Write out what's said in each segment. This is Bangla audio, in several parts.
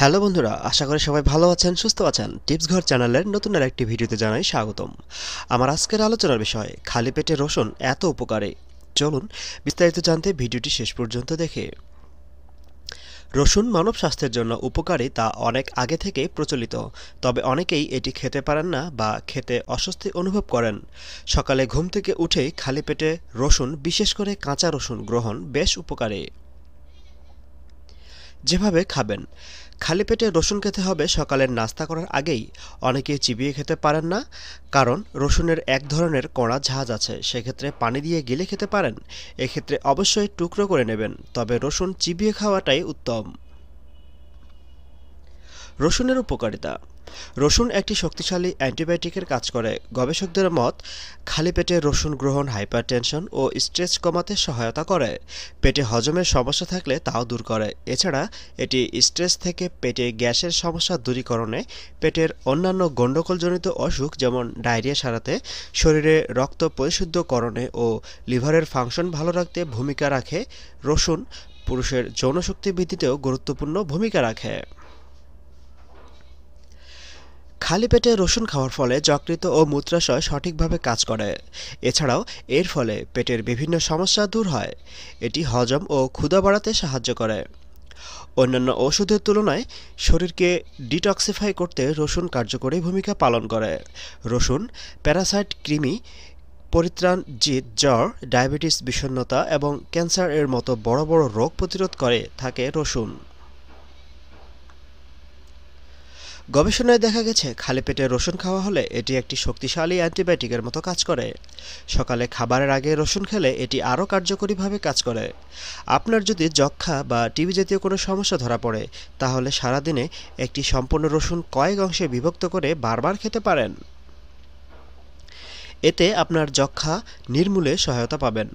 হ্যালো বন্ধুরা, আশা করি সবাই ভালো আছেন, সুস্থ আছেন। টিপস ঘর চ্যানেলের নতুন আর একটি ভিডিওতে জানাই স্বাগতম। আমার আজকের আলোচনার বিষয়, খালি পেটে রসুন এত উপকারে? চলুন বিস্তারিত জানতে ভিডিওটি শেষ পর্যন্ত দেখে। রসুন মানব স্বাস্থ্যের জন্য উপকারী তা অনেক আগে থেকে প্রচলিত, তবে অনেকেই এটি খেতে পারেন না বা খেতে অস্বস্তি অনুভব করেন। সকালে ঘুম থেকে উঠেই খালি পেটে রসুন, বিশেষ করে কাঁচা রসুন গ্রহণ বেশ উপকারী। যেভাবে খাবেন। খালি পেটে রসুন খেতে হবে, সকালের নাস্তা করার আগেই। অনেকে চিবিয়ে খেতে পারেন না, কারণ রসুনের এক ধরনের কড়া ঝাঁজ আছে। সেক্ষেত্রে পানি দিয়ে গিলে খেতে পারেন। এক্ষেত্রে অবশ্যই টুকরো করে নেবেন, তবে রসুন চিবিয়ে খাওয়াটাই উত্তম। রসুনের উপকারিতা। রসুন একটি শক্তিশালী অ্যান্টিবায়োটিকের কাজ করে। গবেষকদের মত, খালি পেটে রসুন গ্রহণ হাইপারটেনশন ও স্ট্রেস কমাতে সহায়তা করে। পেটে হজমের সমস্যা থাকলে তাও দূর করে। এছাড়া, এটি স্ট্রেস থেকে পেটে গ্যাসের সমস্যা দূরীকরণে পেটের অন্যান্য গণ্ডগোলজনিত অসুখ যেমন ডায়রিয়া সারাতে, শরীরে রক্ত পরিশুদ্ধকরণে ও লিভারের ফাংশন ভালো রাখতে ভূমিকা রাখে। রসুন পুরুষের যৌনশক্তি বৃদ্ধিতেও গুরুত্বপূর্ণ ভূমিকা রাখে। খালি পেটে রসুন খাওয়ার ফলে যকৃত ও মূত্রাশয় সঠিকভাবে কাজ করে। এছাড়াও এর ফলে পেটের বিভিন্ন সমস্যা দূর হয়। এটি হজম ও ক্ষুধা বাড়াতে সাহায্য করে। অন্যান্য ওষুধের তুলনায় শরীরকে ডিটক্সিফাই করতে রসুন কার্যকরী ভূমিকা পালন করে। রসুন, প্যারাসাইট কৃমি, পরিত্রাণ জিত জ্বর, ডায়াবেটিস বিষণ্নতা এবং ক্যান্সার এর মতো বড় বড় রোগ প্রতিরোধ করে, থাকে রসুন। গবেষণায় দেখা গেছে, খালি পেটে রসুন খাওয়া হলে এটি একটি শক্তিশালী অ্যান্টিবায়োটিকের মতো কাজ করে। সকালে খাবারের আগে রসুন খেলে এটি আরও কার্যকরীভাবে কাজ করে। আপনার যদি যক্ষা বা টিবি জাতীয় কোনো সমস্যা ধরা পড়ে, তাহলে সারাদিনে একটি সম্পূর্ণ রসুন কয়েক অংশে বিভক্ত করে বারবার খেতে পারেন। এতে আপনার যক্ষা নির্মূলে সহায়তা পাবেন।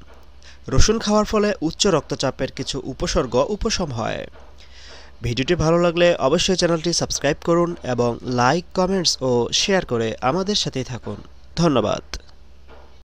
রসুন খাওয়ার ফলে উচ্চ রক্তচাপের কিছু উপসর্গ উপশম হয়। ভিডিওটি ভালো লাগলে অবশ্যই চ্যানেলটি সাবস্ক্রাইব করুন এবং লাইক, কমেন্টস ও শেয়ার করে আমাদের সাথেই থাকুন। ধন্যবাদ।